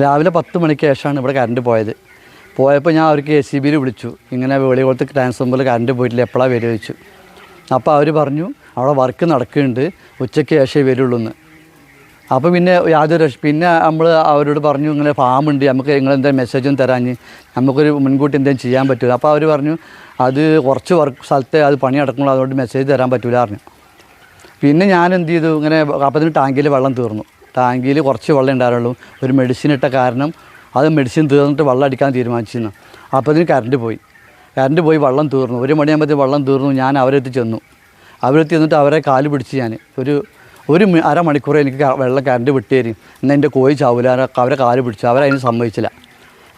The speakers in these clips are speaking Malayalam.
രാവിലെ പത്ത് മണിക്ക് ശേഷമാണ് ഇവിടെ കറണ്ട് പോയത്. പോയപ്പോൾ ഞാൻ അവർക്ക് എ സി ബിയിൽ വിളിച്ചു. ഇങ്ങനെ വെളികുളത്ത് ട്രാൻസ്ഫോമറിൽ കറണ്ട് പോയിട്ടില്ല എപ്പോഴാണ് വരിക ചോദിച്ചു. അപ്പോൾ അവർ പറഞ്ഞു അവിടെ വർക്ക് നടക്കുന്നുണ്ട് ഉച്ചയ്ക്ക് ശേഷമേ വരുള്ളൂ എന്ന്. അപ്പോൾ പിന്നെ യാതൊരു പിന്നെ നമ്മൾ അവരോട് പറഞ്ഞു ഇങ്ങനെ ഫാമുണ്ട് നമുക്ക് നിങ്ങൾ മെസ്സേജും തരാഞ്ഞ് നമുക്കൊരു മുൻകൂട്ടി എന്തെങ്കിലും ചെയ്യാൻ പറ്റില്ല അപ്പോൾ അവർ പറഞ്ഞു അത് കുറച്ച് വർക്ക് സ്ഥലത്തെ അത് പണി അടക്കുള്ളൂ അതുകൊണ്ട് മെസ്സേജ് തരാൻ പറ്റില്ല പറഞ്ഞു. പിന്നെ ഞാൻ എന്ത് ചെയ്തു ഇങ്ങനെ അപ്പത്തിന് ടാങ്കിൽ വെള്ളം തീർന്നു. ടാങ്കിൽ കുറച്ച് വെള്ളം ഉണ്ടായിരുന്നുള്ളൂ. ഒരു മെഡിസിൻ ഇട്ട കാരണം അത് മെഡിസിൻ തീർന്നിട്ട് വെള്ളം അടിക്കാൻ തീരുമാനിച്ചിരുന്നു. അപ്പോൾ അതിന് കറണ്ട് പോയി. കറണ്ട് പോയി വെള്ളം തീർന്നു. ഒരു മണിയാകുമ്പോഴത്തേക്ക് വെള്ളം തീർന്നു. ഞാൻ അവരെത്തി ചെന്നു. അവരെത്തി എന്നിട്ട് അവരെ കാൽ പിടിച്ച് ഞാൻ ഒരു ഒരു അര അരമണിക്കൂർ എനിക്ക് വെള്ളം കറണ്ട് വിട്ടുതരും എന്നാൽ എന്റെ കോഴി ചാവില്ല അവരെ കാൽ പിടിച്ചു. അവരതിന് സമ്മതിച്ചില്ല.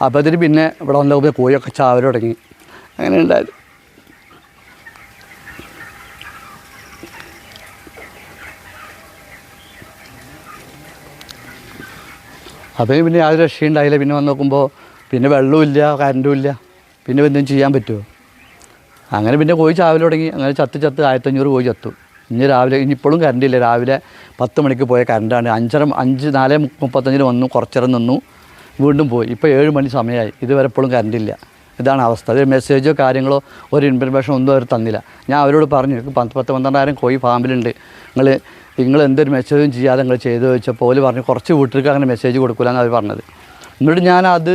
അപ്പോഴത്തേന് പിന്നെ ഇവിടെ വന്നപ്പോൾ കോഴിയൊക്കെ ചാവൽ തുടങ്ങി. അങ്ങനെ ഉണ്ടായത്. അപ്പോൾ പിന്നെ യാതൊരു രക്ഷയുണ്ടായില്ല പിന്നെ വന്ന് നോക്കുമ്പോൾ പിന്നെ വെള്ളമില്ല കറണ്ടും ഇല്ല. പിന്നെ എന്തെങ്കിലും ചെയ്യാൻ പറ്റുമോ അങ്ങനെ പിന്നെ കോഴി ചാവൽ തുടങ്ങി. അങ്ങനെ ചത്ത് ചത്ത് ആയിരത്തഞ്ഞൂറ് കോഴി ചത്തു. ഇനി രാവിലെ ഇനി ഇപ്പോഴും കറണ്ടില്ല രാവിലെ പത്ത് മണിക്ക് പോയ കറണ്ടാണ് അഞ്ചര അഞ്ച് നാല് മുപ്പത്തഞ്ചിന് വന്നു. കുറച്ചേരം നിന്നു. വീണ്ടും പോയി. ഇപ്പോൾ ഏഴ് മണി സമയമായി ഇതുവരെ ഇപ്പോഴും കറണ്ടില്ല ഇതാണ് അവസ്ഥ. ഒരു മെസ്സേജോ കാര്യങ്ങളോ ഒരു ഇൻഫർമേഷനോ ഒന്നും അവർ തന്നില്ല. ഞാൻ അവരോട് പറഞ്ഞു "എനിക്ക് പത്ത് പത്ത് പന്ത്രണ്ടായിരം കോഴി ഫാമിലുണ്ട് നിങ്ങൾ നിങ്ങൾ എന്തൊരു മെസ്സേജും ചെയ്യാതെ നിങ്ങൾ ചെയ്തു വെച്ചപ്പോൾ ഓൽ പറഞ്ഞു കുറച്ച് വീട്ടിലേക്ക് അങ്ങനെ മെസ്സേജ് കൊടുക്കില്ല എന്നാണ് അവർ പറഞ്ഞത്. എന്നിട്ട് ഞാൻ അത്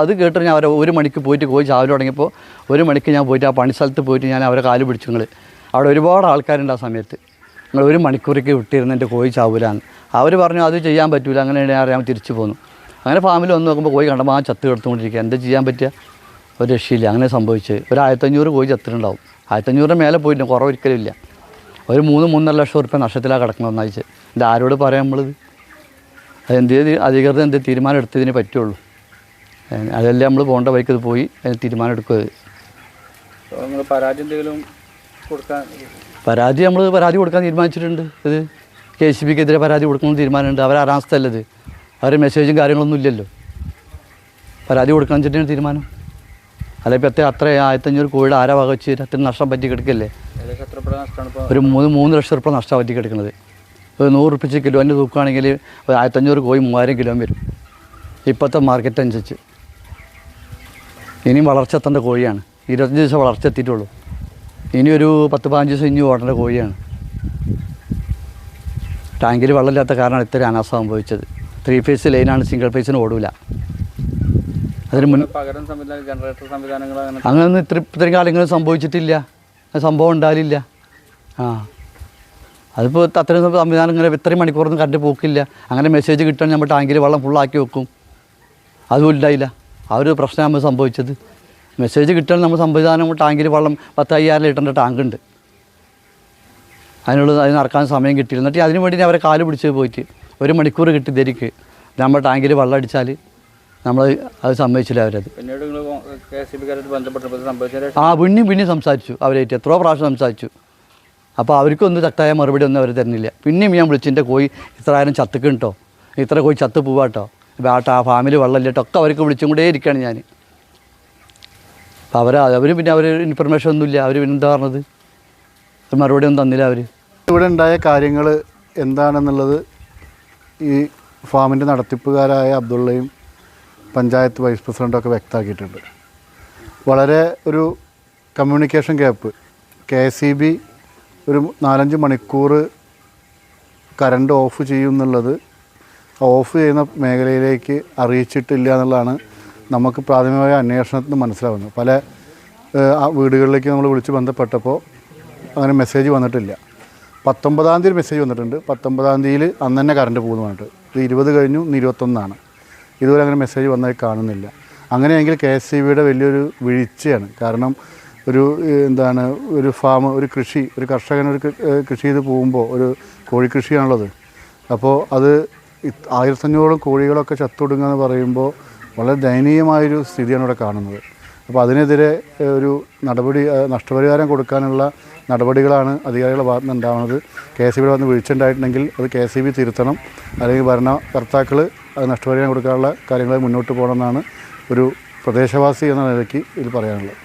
അത് കേട്ടിട്ട് ഞാൻ അവരെ ഒരു മണിക്ക് പോയിട്ട് കോഴി ചാവൽ തുടങ്ങിയപ്പോൾ ഒരു മണിക്ക് ഞാൻ പോയിട്ട് ആ പണി സ്ഥലത്ത് പോയിട്ട് ഞാൻ അവരെ കാൽ പിടിച്ചു നിങ്ങൾ അവിടെ ഒരുപാട് ആൾക്കാരുണ്ട് ആ സമയത്ത്. നിങ്ങൾ ഒരു മണിക്കൂറേക്ക് വിട്ടിരുന്ന് എന്റെ കോഴി ചാവൂലാന്ന്. അവർ പറഞ്ഞു അത് ചെയ്യാൻ പറ്റൂല അങ്ങനെ ഞാൻ അറിയാൻ തിരിച്ചു പോന്നു. അങ്ങനെ ഫാമിൽ വന്ന് നോക്കുമ്പോൾ കോഴി കണ്ടപ്പോൾ ആ ചത്ത് കിടത്തുകൊണ്ടിരിക്കുക എന്താ ചെയ്യാൻ പറ്റുക? ഒരു രക്ഷയില്ല. അങ്ങനെ സംഭവിച്ചത് ഒരു ആയിരത്തഞ്ഞൂറ് കോഴി ചത്തിട്ടുണ്ടാവും. ആയിരത്തഞ്ഞൂറിന് മേലെ പോയിട്ടുണ്ട് കുറവ് ഒരിക്കലും ഇല്ല. ഒരു മൂന്ന് മൂന്നര ലക്ഷം ഉറുപ്പ്യ നഷ്ടത്തിലാണ് കിടക്കുന്നത് ഒന്നാഴ്ച ഇത് ആരോട് പറയാം നമ്മളിത് അതെന്ത് അധികൃതർ എന്ത് തീരുമാനം എടുത്തതിനെ പറ്റുള്ളൂ. അതല്ലേ നമ്മൾ പോകേണ്ട വഴിക്ക് ഇത് പോയി അതിന് തീരുമാനം എടുക്കുക. പരാതി എന്തെങ്കിലും കൊടുക്കാൻ പരാതി നമ്മൾ പരാതി കൊടുക്കാൻ തീരുമാനിച്ചിട്ടുണ്ട്. ഇത് കെ സി ബിക്കെതിരെ പരാതി കൊടുക്കണമെന്ന് തീരുമാനമുണ്ട്. അവർ ആറാം ഇത് അവർ മെസ്സേജും കാര്യങ്ങളൊന്നും ഇല്ലല്ലോ. പരാതി കൊടുക്കാൻ വെച്ചിട്ടാണ് തീരുമാനം. അല്ല ഇപ്പം എത്ര അത്ര ആയിരത്തഞ്ഞൂറ് കോഴിയുടെ ആരാ വക വെച്ച് അത്ര നഷ്ടം പറ്റി കിടക്കല്ലേ ഒരു മൂന്ന് മൂന്ന് ലക്ഷം റുപ്യ നഷ്ടം പറ്റി കിടക്കുന്നത് ഒരു നൂറ് റുപ്യ കിലോന്റെ തൂക്കുകയാണെങ്കിൽ ഒരു ആയിരത്തഞ്ഞൂറ് കോഴി മൂവായിരം കിലോ വരും. ഇപ്പോഴത്തെ മാർക്കറ്റ് അനുസരിച്ച്. ഇനിയും വളർച്ച എത്തേണ്ട കോഴിയാണ്. ഇരുപത്തഞ്ച് ദിവസം വളർച്ച എത്തിയിട്ടുള്ളൂ. ഇനി ഒരു പത്ത് പതിനഞ്ച് ദിവസം ഇനി ഓടേണ്ട കോഴിയാണ്. ടാങ്കിൽ വെള്ളമില്ലാത്ത കാരണമാണ് ഇത്ര അനാസം സംഭവിച്ചത്. ത്രീ ഫേസ് ലൈനാണ് സിംഗിൾ ഫേസിന് ഓടൂല. അതിന് മുൻ അങ്ങനെ അങ്ങനെയൊന്നും ഇത്ര ഇത്രയും കാലങ്ങളും സംഭവിച്ചിട്ടില്ല. സംഭവം ഉണ്ടാവില്ല. ആ. അതിപ്പോൾ അത്രയും സംവിധാനം ഇങ്ങനെ ഇത്രയും മണിക്കൂറൊന്നും കറണ്ട് പോക്കില്ല. അങ്ങനെ മെസ്സേജ് കിട്ടാൻ നമ്മൾ ടാങ്കിൽ വെള്ളം ഫുള്ളാക്കി വെക്കും. അതും ഉണ്ടായില്ല. ആ ഒരു പ്രശ്നം നമ്മൾ സംഭവിച്ചത്. മെസ്സേജ് കിട്ടാൻ നമ്മൾ സംവിധാനം ടാങ്കിൽ വെള്ളം പത്ത് അയ്യായിരം ലിറ്ററിന്റെ ടാങ്ക് ഉണ്ട്. അതിനുള്ള അതിന് നടക്കാൻ സമയം കിട്ടിയില്ല. എന്നിട്ട് അതിന് വേണ്ടി അവരെ കാൽ പിടിച്ച് പോയിട്ട് ഒരു മണിക്കൂർ കിട്ടി ധരിക്ക് നമ്മൾ ടാങ്കിൽ വെള്ളം അടിച്ചാൽ നമ്മൾ അത് സമ്മതിച്ചില്ല അവരത്. ആ പിന്നെയും പിന്നെയും സംസാരിച്ചു. അവരായിട്ട് എത്രയോ പ്രാവശ്യം സംസാരിച്ചു. അപ്പോൾ അവർക്കൊന്നും തട്ടായ മറുപടി ഒന്നും അവർ തരുന്നില്ല. പിന്നെയും ഞാൻ വിളിച്ചിന്റെ കോഴി ഇത്ര ആയിരം ചത്തുക്ക് കേട്ടോ ഇത്ര കോഴി ചത്ത് പോവാട്ടോ ബാട്ട ആ ഫാമിലി വെള്ളമില്ലട്ടോ ഒക്കെ അവർക്ക് വിളിച്ചും കൂടെ ഇരിക്കുകയാണ് ഞാൻ അപ്പോൾ അവർ അവർ പിന്നെ അവർ ഇൻഫർമേഷൻ ഒന്നുമില്ല. അവർ പിന്നെ എന്താ പറഞ്ഞത്? മറുപടി ഒന്നും തന്നില്ല അവർ ഇവിടെ ഉണ്ടായ കാര്യങ്ങൾ എന്താണെന്നുള്ളത് ഈ ഫാമിന്റെ നടത്തിപ്പുകാരായ അബ്ദുള്ളയും പഞ്ചായത്ത് വൈസ് പ്രസിഡന്റൊക്കെ വ്യക്തമാക്കിയിട്ടുണ്ട്. വളരെ ഒരു communication gap K S E B ഒരു നാലഞ്ച് മണിക്കൂർ കറണ്ട് ഓഫ് ചെയ്യും എന്നുള്ളത് ഓഫ് ചെയ്യുന്ന മേഖലയിലേക്ക് അറിയിച്ചിട്ടില്ല എന്നുള്ളതാണ് നമുക്ക് പ്രാഥമികമായ അന്വേഷണത്തിന് മനസ്സിലാവുന്നത്. പല വീടുകളിലേക്ക് നമ്മൾ വിളിച്ച് ബന്ധപ്പെട്ടപ്പോൾ അങ്ങനെ മെസ്സേജ് വന്നിട്ടില്ല. പത്തൊമ്പതാം തീയതി മെസ്സേജ് വന്നിട്ടുണ്ട്. പത്തൊമ്പതാം തീയതിയിൽ അന്ന് തന്നെ കറണ്ട് പോകുന്നു പറഞ്ഞിട്ട് ഇത് ഇരുപത് കഴിഞ്ഞു ഇന്ന് ഇരുപത്തൊന്നാണ്. ഇതുവരെ അങ്ങനെ മെസ്സേജ് വന്നതായി കാണുന്നില്ല. അങ്ങനെയെങ്കിൽ കെ എസ് സി ബിയുടെ വലിയൊരു വീഴ്ചയാണ്. കാരണം ഒരു എന്താണ് ഒരു ഫാം ഒരു കൃഷി ഒരു കർഷകൻ ഒരു കൃഷി ചെയ്ത് പോകുമ്പോൾ ഒരു കോഴിക്കൃഷിയാണുള്ളത്. അപ്പോൾ അത് ആയിരത്തഞ്ഞൂറോളം കോഴികളൊക്കെ ചത്തൊടുങ്ങുക എന്ന് പറയുമ്പോൾ വളരെ ദയനീയമായൊരു സ്ഥിതിയാണ് ഇവിടെ കാണുന്നത്. അപ്പോൾ അതിനെതിരെ ഒരു നടപടി നഷ്ടപരിഹാരം കൊടുക്കാനുള്ള നടപടികളാണ് അധികാരികളുടെ ഭാഗത്ത് നിന്ന് ഉണ്ടാവുന്നത് കെ എസ് സി ബിയുടെ ഭാഗത്ത് വീഴ്ച ഉണ്ടായിട്ടുണ്ടെങ്കിൽ അത് കെ എസ് സി ബി തിരുത്തണം. അല്ലെങ്കിൽ ഭരണകർത്താക്കൾ അത് നഷ്ടപരിഹാരം കൊടുക്കാനുള്ള കാര്യങ്ങൾ മുന്നോട്ട് പോകണമെന്നാണ് ഒരു പ്രദേശവാസി എന്ന നിലയ്ക്ക് ഇതിൽ പറയാനുള്ളത്.